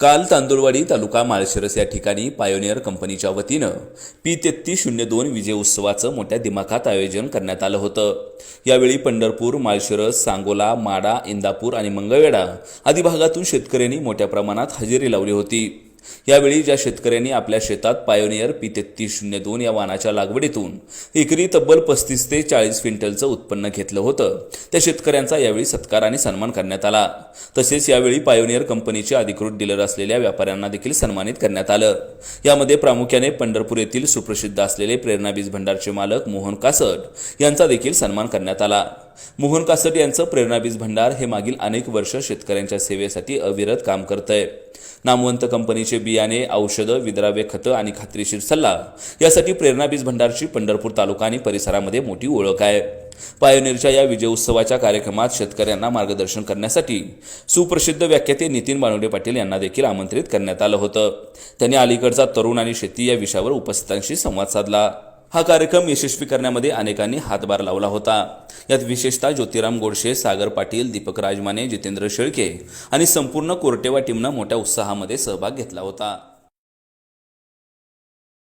काल तांदुळवाडी तालुका माळशिरस या ठिकाणी पायोनियर कंपनीच्या वतीनं पी तेहत्तीस शून्य दोन विजय उत्सवाचं मोठ्या दिमाखात आयोजन करण्यात आलं होतं. यावेळी पंढरपूर माळशिरस सांगोला माडा इंदापूर आणि मंगळवेढा आदी भागातून शेतकऱ्यांनी मोठ्या प्रमाणात हजेरी लावली होती. यावेळी ज्या शेतकऱ्यांनी आपल्या शेतात पायोनियर पी तेहतीस शून्य दोन या वाहनाच्या लागवडीतून एकरी तब्बल पस्तीस ते चाळीस क्विंटलचं उत्पन्न घेतलं होतं त्या शेतकऱ्यांचा यावेळी सत्कार आणि सन्मान करण्यात आला. तसेच यावेळी पायोनियर कंपनीचे अधिकृत डीलर असलेल्या व्यापाऱ्यांना देखील सन्मानित करण्यात आलं. यामध्ये प्रामुख्याने पंढरपूर येथील सुप्रसिद्ध असलेले प्रेरणाबीज भंडारचे मालक मोहन कासट यांचा देखील सन्मान करण्यात आला. मोहन कासट यांचं प्रेरणाबीज भंडार हे मागील अनेक वर्ष शेतकऱ्यांच्या सेवेसाठी अविरत काम करतंय. नामवंत कंपनीचे बियाणे औषधं विद्राव्य खतं आणि खात्रीशीर सल्ला यासाठी प्रेरणाबीज भंडारची पंढरपूर तालुका आणि परिसरामध्ये मोठी ओळख आहे. पायोनिरच्या या विजय उत्सवाच्या कार्यक्रमात शेतकऱ्यांना मार्गदर्शन करण्यासाठी सुप्रसिद्ध व्याख्याते नितीन बानुडे पाटील यांना देखील आमंत्रित करण्यात आलं होतं. त्यांनी अलीकडचा तरुण आणि शेती या विषयावर उपस्थितांशी संवाद साधला. हा कार्यक्रम यशस्वी करण्यामध्ये अनेकांनी हातभार लावला होता. यात विशेषतः ज्योतिराम गोडशे सागर पाटील दीपक राजमाने जितेंद्र शेळके आणि संपूर्ण कोरटेवा टीमनं मोठ्या उत्साहामध्ये सहभाग घेतला होता.